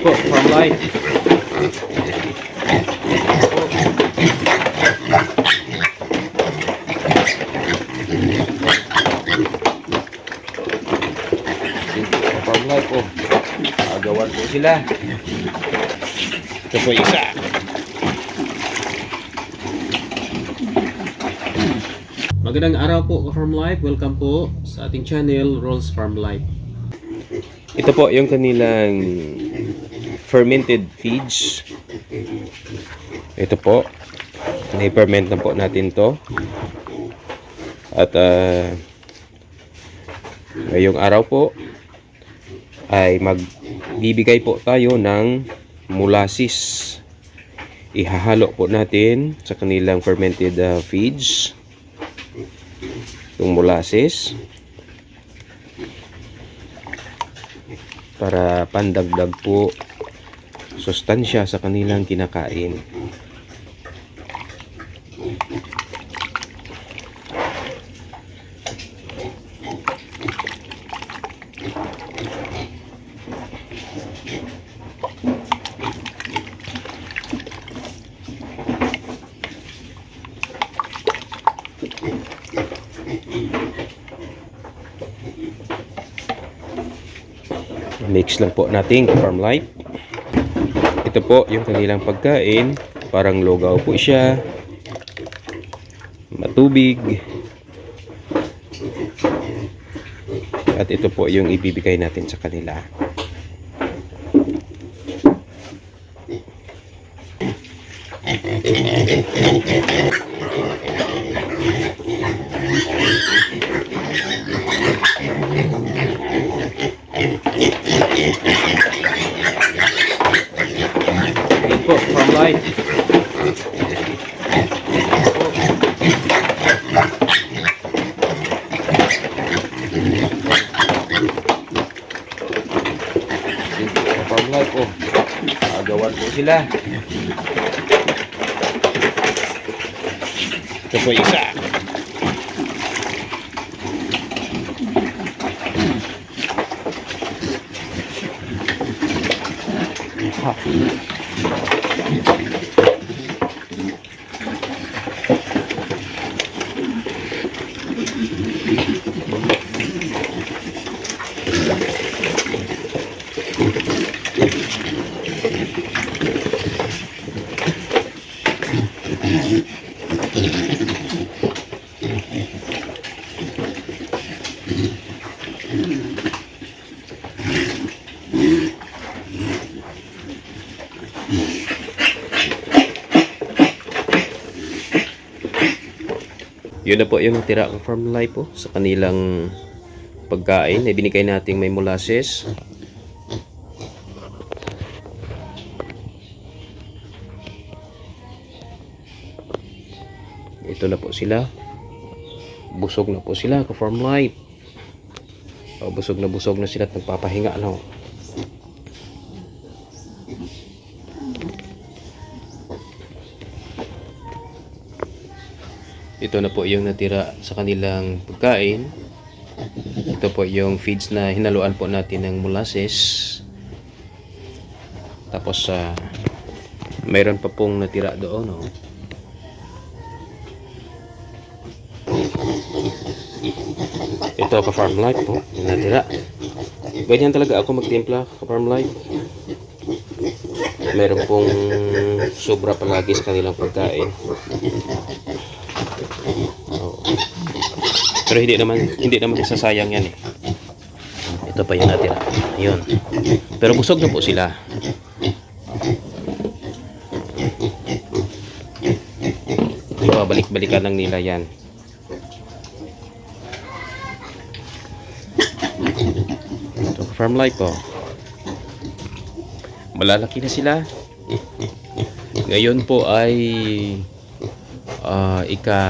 po. Farm life po. Agawan po sila. Ito po isa. Magandang araw po, Farm Life. Welcome po sa ating channel, Rolls Farm Life. Ito po yung kanilang fermented feeds. Ito po. Na-ferment na po natin to. At uh, ngayong araw po ay magbibigay po tayo ng molasses. Ihahalo po natin sa kanilang fermented uh, feeds yung molasses para pandagdag po sustansya sa kanilang kinakain. Mix lang po natin farm life. Ito po yung kanilang pagkain. Parang lugaw po siya. Matubig. At ito po yung ibibigay natin sa kanila. Ito po, farm life. Farm life po. Sila. Ito po isa. Ha. Yun na po yung natira ang farm life po sa kanilang pagkain na binigay nating may molasses. Ito na po sila. Busog na po sila ka farm life. O, busog na busog na sila at nagpapahinga no. Ito na po yung natira sa kanilang pagkain. Ito po yung feeds na hinaluan po natin ng molasses. Tapos sa mayroon pa pong natira doon, no. Ito ka farm life po, yung natira. Ganyan talaga ako magtimpla ka farm life. Meron pong sobra palagi sa kanilang pagkain. Pero hindi naman hindi naman sasayang yan eh. Ito pa yung natira. Ayun. Pero busog na po sila. Diba, balik-balikan lang nila yan. Ito, farm life po. Malalaki na sila. Ngayon po ay ah, ika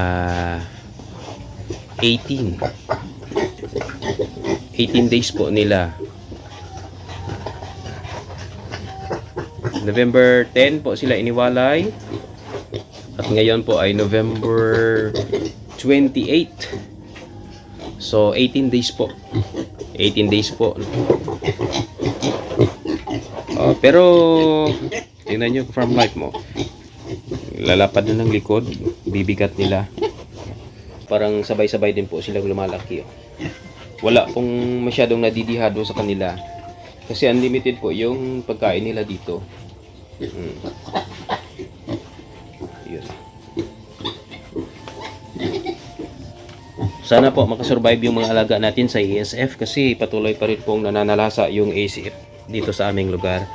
18 18 days po nila. November 10 po sila iniwalay. At ngayon po ay November 28 so 18 days po. 18 days po. At Pero, tingnan nyo, farm life mo. Lalapad na ng likod, bibigat nila. Parang sabay-sabay din po silang lumalaki. oh. Wala pong masyadong nadidihado sa kanila. Kasi unlimited po yung pagkain nila dito. Mm. Sana po makasurvive yung mga alaga natin sa ESF kasi patuloy pa rin pong nananalasa yung ACF dito sa aming lugar.